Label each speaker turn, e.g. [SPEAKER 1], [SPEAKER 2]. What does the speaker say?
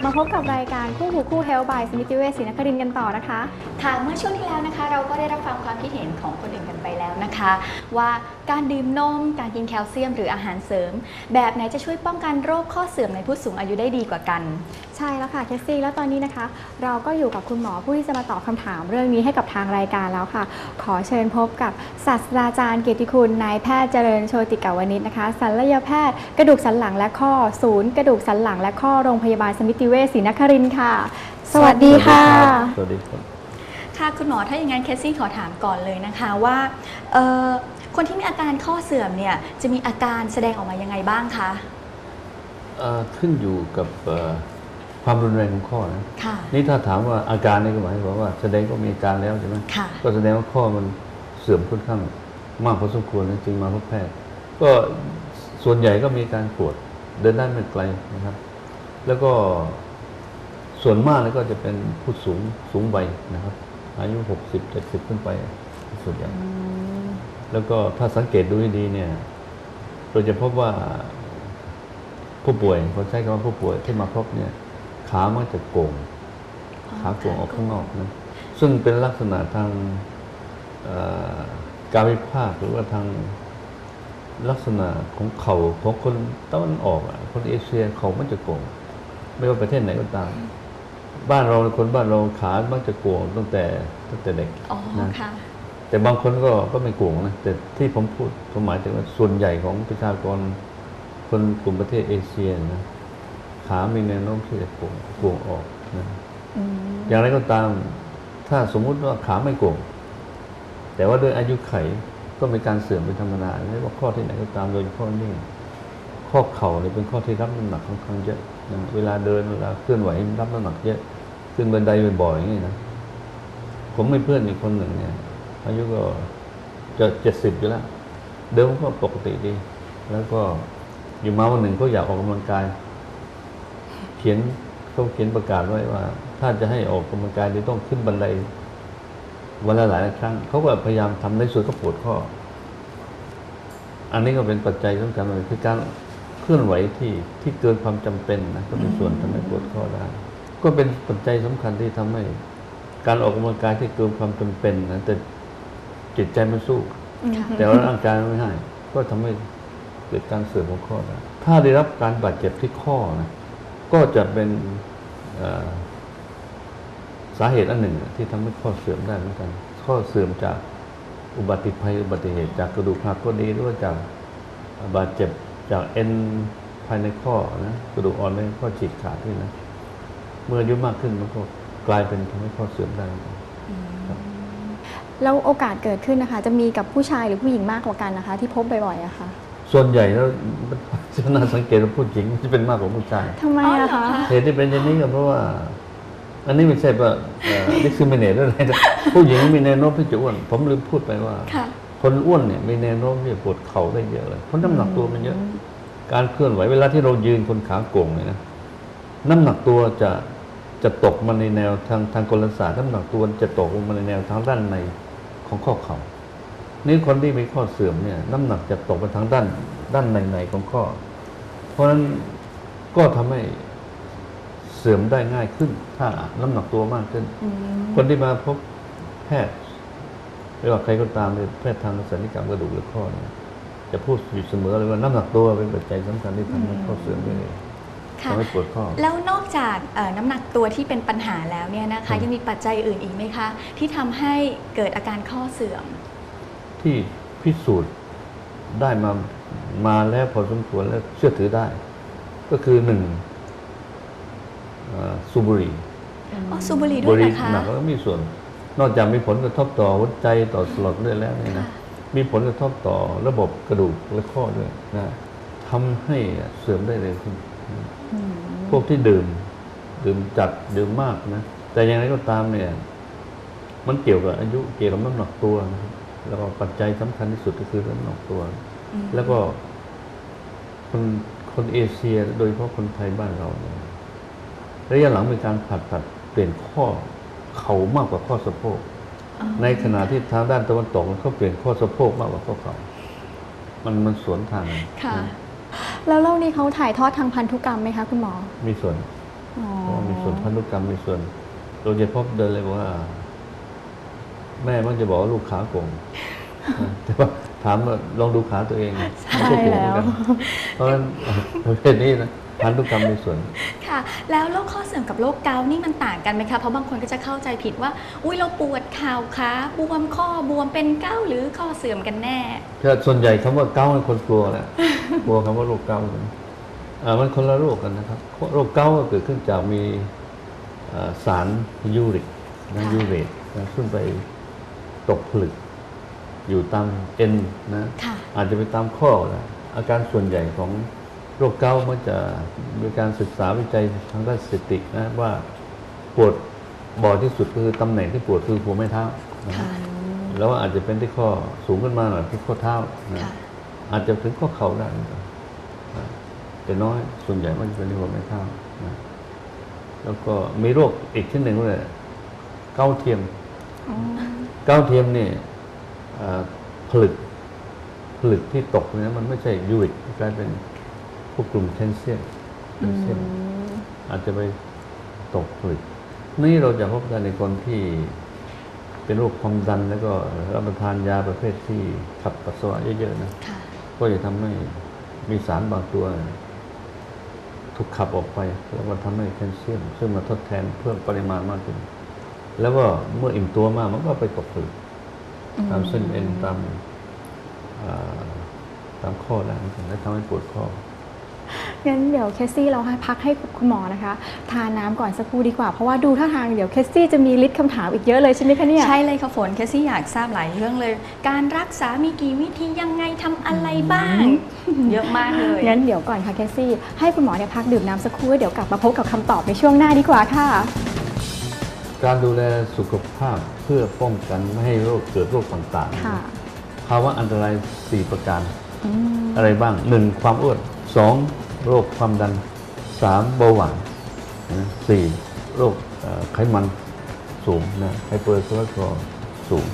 [SPEAKER 1] บมาพบกับรายการคู่หูคู่เฮลบายสมิติเวชศรีนครินกันต่อนะคะ
[SPEAKER 2] ค่ะเมื่อช่วงที่แล้วนะคะ เราก็ได้รับฟังความคิดเห็นของคนอื่นกันไปแล้วนะคะ ว่าการดื่มนม การกินแคลเซียมหรืออาหารเสริม แบบไหนจะช่วยป้องกันโรคข้อเสื่อมในผู้สูงอายุได้ดีกว่ากัน
[SPEAKER 1] ใช่แล้วค่ะเคสซี่แล้วตอนนี้นะคะ เราก็อยู่กับคุณหมอผู้ที่จะมาตอบคำถามเรื่องนี้ให้กับทางรายการแล้วค่ะ ขอเชิญพบกับศาสตราจารย์เกียรติคุณนายแพทย์เจริญโชติกาวนิชนะคะศัลยแพทย์ กระดูกสันหลังและข้อศูนย์กระดูกสันหลังและข้อโรงพยาบาลสมิติเวชศรีนครินทร์ค่ะ สวัสดีค่ะ
[SPEAKER 3] สวัสดีครับ
[SPEAKER 2] ค่ะคุณหมอถ้าอย่างนั้นเคสซี่ขอถามก่อนเลยนะคะว่าเอ่อคนที่มีอาการข้อเสื่อมเนี่ยจะมีอาการแสดงออกมายังไงบ้างคะ
[SPEAKER 3] เอ่อขึ้นอยู่กับเอ่อความรุนแรงของข้อนะ
[SPEAKER 2] ค่ะ
[SPEAKER 3] นี่ถ้าถามว่าอาการนี่ก็หมายความว่าแสดงก็มีอาการแล้วใช่ไหม
[SPEAKER 2] ค่ะ
[SPEAKER 3] ก็แสดงว่าข้อมันเสื่อมค่อนข้างมากพอสมควรนะจึงมาพบแพทย์ ก็ส่วนใหญ่ก็มีการปวดเดินได้ไม่ไกลนะครับ แล้วก็ส่วนมากแล้วก็จะเป็นผู้สูงสูงวัยนะครับ อายุหกสิบเจ็ดสิบขึ้นไปส่วนใหญ่แล้วก็ถ้าสังเกตดูให้ดีเนี่ยเราจะพบว่าผู้ป่วยเขาใช้คำว่าผู้ป่วยที่มาพบเนี่ยขามันจะโก่งขาโก่งออกข้างนอกนะซึ่งเป็นลักษณะทางเอ่อการวิภาคหรือว่าทางลักษณะของเข่าของคนตะวันออกอะคนเอเชียเขามันจะโก่ง ไม่ว่าประเทศไหนก็ตาม บ้านเราคนบ้านเราขามันจะโก่งตั้งแต่ตั้งแต่เด็ก
[SPEAKER 2] อ๋อ
[SPEAKER 3] นะ
[SPEAKER 2] ค่ะ
[SPEAKER 3] แต่บางคนก็ก็ไม่โกงนะแต่ที่ผมพูดผมหมายถึงว่าส่วนใหญ่ของประชากรคนกลุ่มประเทศเอเชียนะขามีแนวโน้มที่จะโกงโกงออกนะอย่างไรก็ตาม ถ้าสมมุติว่าขาไม่โกงแต่ว่าด้วยอายุไขก็มีการเสื่อมเป็นธรรมดาไม่ว่าข้อที่ไหนก็ตามโดยเฉพาะนี่ข้อเข่าเนี่ยเป็นข้อที่รับน้ำหนักค่อนข้างเยอะนะ เวลาเดินเวลาเคลื่อนไหวรับน้ำหนักเยอะขึ้นบันไดบ่อยๆอย่างนี้นะผมมีเพื่อนอีกคนหนึ่งเนี่ยอายุก็จะเจ็ดสิบอยู่แล้ว เดิมก็ปกติดี แล้วก็อยู่มาวันหนึ่งเขาอยากออกกำลังกาย เขียนเขาเขียนประกาศไว้ว่า ถ้าจะให้ออกกำลังกายจะต้องขึ้นบันไดวันละหลายครั้งเขาก็พยายามทำในส่วนก็ปวดข้อ อันนี้ก็เป็นปัจจัยสำคัญเลยคือการ ลื่อนไหวที่ที่เกินความจำเป็นนะก็เป็นส่วนทำให้ปวดข้อได้ ก็เป็นปัจจัยสำคัญที่ทำให้การออกกำลังกายที่เกินความจำเป็นนะแต่จิตใจมันสู้
[SPEAKER 2] ค่ะ
[SPEAKER 3] แต่ว่าร่างกายไม่ให้ก็ทำให้เกิดการเสื่อมของข้อได้ถ้าได้รับการบาดเจ็บที่ข้อนะก็จะเป็นเอ่อสาเหตุอันหนึ่ง ที่ทำให้ข้อเสื่อมได้เหมือนกัน ข้อเสื่อมจากอุบัติภัยอุบัติเหตุจากกระดูกหักก็ดีหรือว่าจากบาดเจ็บ จากเอ็นภายในข้อนะกระดูกอ่อนในข้อฉีกขาดที่นะ เมื่ออายุมากขึ้นมันก็กลายเป็นทำให้ข้อเสื่อมได้
[SPEAKER 1] แล้วโอกาสเกิดขึ้นนะคะ จะมีกับผู้ชายหรือผู้หญิงมากกว่ากันนะคะ ที่พบบ่อยๆอะค่ะ
[SPEAKER 3] ส่วนใหญ่แล้วจะน่าสังเกตว่าผู้หญิงจะเป็นมากกว่าผู้ชาย
[SPEAKER 1] ทำไมอะคะ
[SPEAKER 3] เหตุที่เป็นอย่างนี้ก็เพราะว่า อันนี้ไม่ใช่ว่าดิส i มิเนตอะไรนะผู้หญิงมีแนวโน้มที่จะอ้วนผมลืมพูดไปว่า
[SPEAKER 2] ค่ะ
[SPEAKER 3] คนอ้วนเนี่ยมีแนวโน้มที่จะปวดเข่าได้เยอะเลยเพราะน้ำหนักตัวมันเยอะ การเคลื่อนไหวเวลาที่เรายืนคนขาโก่งเนี่ยนะน้ำหนักตัวจะจะตกมาในแนวทางทางกลศาสตร์น้ำหนักตัวจะตกลงมาในแนวทางด้านในของข้อเข่านี่คนที่มีข้อเสื่อมเนี่ย น้ำหนักจะตกไปทางด้านด้านในในของข้อ เพราะฉะนั้นก็ทำให้เสื่อมได้ง่ายขึ้น ถ้าน้ำหนักตัวมากขึ้น คนที่มาพบแพทย์ ไม่ว่าใครก็ตามเลยแพทย์ทางศัลยกรรมกระดูกหรือข้อเนี่ยจะพูดอยู่เสมอเลยว่าน้ำหนักตัวเป็นปัจจัยสำคัญที่ทำให้ข้อเสื่อมได้เลย
[SPEAKER 2] ค่ะ
[SPEAKER 3] ทำให้ปวดข้อ
[SPEAKER 2] แล้วนอกจากเอ่อน้ำหนักตัวที่เป็นปัญหาแล้วเนี่ยนะคะ
[SPEAKER 3] อืม
[SPEAKER 2] ยังมีปัจจัยอื่นอีกไหมคะ ที่ทำให้เกิดอาการข้อเสื่อม
[SPEAKER 3] ที่พิสูจน์ได้มามาแล้วพอสมควรแล้วเชื่อถือได้ ก็คือหนึ่งเอ่อสูบบุหรี่
[SPEAKER 2] อ๋อสูบบุหรี่
[SPEAKER 3] บุ
[SPEAKER 2] ด้วย
[SPEAKER 3] หรี่
[SPEAKER 2] นะคะ
[SPEAKER 3] หนักแล้วมีส่วน นอกจากมีผลกระทบต่อหัวใจต่อสลอดเลือดแล้วเนี่ยนะมีผลกระทบต่อระบบกระดูกและข้อด้วยนะทำให้เสื่อมได้เร็วขึ้นพวกที่ดื่ม ดื่มจัดดื่มมากนะแต่อย่างไรก็ตามเนี่ย มันเกี่ยวกับอายุเกี่ยวกับน้ำหนักตัวนะแล้วก็ปัจจัยสำคัญที่สุดก็คือน้ำหนักตัว แล้วก็คนคนเอเชียโดยเฉพาะคนไทยบ้านเราเนี่ยระยะหลังมีการผ่าตัดเปลี่ยนข้อ เข่ามากกว่าข้อสะโพก
[SPEAKER 2] อ๋อ
[SPEAKER 3] ในขณะที่ทางด้านตะวันตกเขาเปลี่ยนข้อสะโพกมากกว่าข้อเข่า มันมันสวนทาง
[SPEAKER 2] ค่ะ
[SPEAKER 3] นะ
[SPEAKER 1] แล้วโรคนี้เขาถ่ายทอดทางพันธุกรรมไหมคะคุณหมอ
[SPEAKER 3] มีส่วน
[SPEAKER 1] อ๋อ
[SPEAKER 3] เพราะว่ามีส่วนพันธุกรรมมีส่วนโดยเฉพาะเดินเลยว่า แม่มักจะบอกว่าลูกขาโกงนะแต่ว่าถามว่าลองดูขาตัวเอง
[SPEAKER 1] ใช่
[SPEAKER 3] มันก็โกงเหมือนกัน
[SPEAKER 1] แล้ว
[SPEAKER 3] เพราะฉะนั้นประเภทนี้นะ พันธุกรรมมีส่วน
[SPEAKER 2] ค่ะ แล้วโรคข้อเสื่อมกับโรคเกาต์นี่มันต่างกันไหมคะ เพราะบางคนก็จะเข้าใจผิดว่า อุ้ยเราปวดเข่าขาบวมข้อบวมเป็นเก้าต์หรือข้อเสื่อมกันแน่
[SPEAKER 3] ก็ส่วนใหญ่คำว่าเก้าต์คนกลัวแหละกลัวคำว่าโรคเก้าต์อ่ามันคนละโรคกันนะครับ โรคเก้าต์ก็เกิดขึ้นจากมีอ่าสารยูริกนะ
[SPEAKER 2] ค่ะ
[SPEAKER 3] ยูเรตนะซึ่งไปตกผลึก อยู่ตามเอ็นนะ
[SPEAKER 2] ค่ะ
[SPEAKER 3] อาจจะไปตามข้อนะอาการส่วนใหญ่ของ โรคเกาต์มันจะมีการศึกษาวิจัยทางด้านสถิตินะว่าปวดบ่อยที่สุดคือตำแหน่งที่ปวดคือหัวแม่เท้านะ
[SPEAKER 2] ค่ะ
[SPEAKER 3] แล้วอาจจะเป็นที่ข้อสูงขึ้นมาหน่อยที่ข้อเท้านะ
[SPEAKER 2] ค่ะ
[SPEAKER 3] อาจจะถึงข้อเข่าได้นะแต่น้อยส่วนใหญ่มันจะเป็นที่หัวแม่เท้านะแล้วก็มีโรคอีกชนิดหนึ่งเลยเกาต์เทียม
[SPEAKER 1] อ๋อ
[SPEAKER 3] เก้าเทียมเนี่ยเอ่อผลึกผลึกที่ตกเนี่ยมันไม่ใช่ยูริกกลายเป็น พวกกลุ่มแคลเซียมแคลเซียมอาจจะไปตกผลึกนี่เราจะพบกันในคนที่เป็นโรคความดันแล้วก็รับประทานยาประเภทที่ขับปัสสาวะเยอะๆนะ
[SPEAKER 2] ค่ะ
[SPEAKER 3] ก็จะทำให้มีสารบางตัว ถูกขับออกไป แล้วมันทำให้แคลเซียม ซึ่งมาทดแทนเพิ่มปริมาณมากขึ้น แล้วก็เมื่ออิ่มตัวมากมันก็ไปตกผลึกตามเส้นเอ็นตามอ่าตามข้อได้เหมือนกันและทำให้ปวดข้อ
[SPEAKER 1] งั้นเดี๋ยวเคสซี่เราให้พักให้คุณหมอนะคะ ทานน้ำก่อนสักครู่ดีกว่า เพราะว่าดูท่าทางเดี๋ยวเคสซี่จะมีลิสต์คำถามอีกเยอะเลยใช่ไหมคะเนี่ย
[SPEAKER 2] ใช่เลยค่ะฝนแคสซี่อยากทราบหลายเรื่องเลย การรักษามีกี่วิธียังไงทำอะไรบ้าง เยอะมากเลย
[SPEAKER 1] งั้นเดี๋ยวก่อนค่ะเคสซี่ให้คุณหมอเนี่ยพักดื่มน้ำสักครู่เดี๋ยวกลับมาพบกับคำตอบในช่วงหน้าดีกว่าค่ะ
[SPEAKER 3] การดูแลสุขภาพเพื่อป้องกันไม่ให้โรคเกิดโรคต่าง
[SPEAKER 1] ค่ะ
[SPEAKER 3] ๆภาวะอันตราย4ประการ
[SPEAKER 1] อืม
[SPEAKER 3] อะไรบ้าง 1. ความอ้วน 2. โรคความดัน 3. เบาหวานสี่โรคไขมันสูงนะไฮเปอร์คอเลสเตอรอลสูง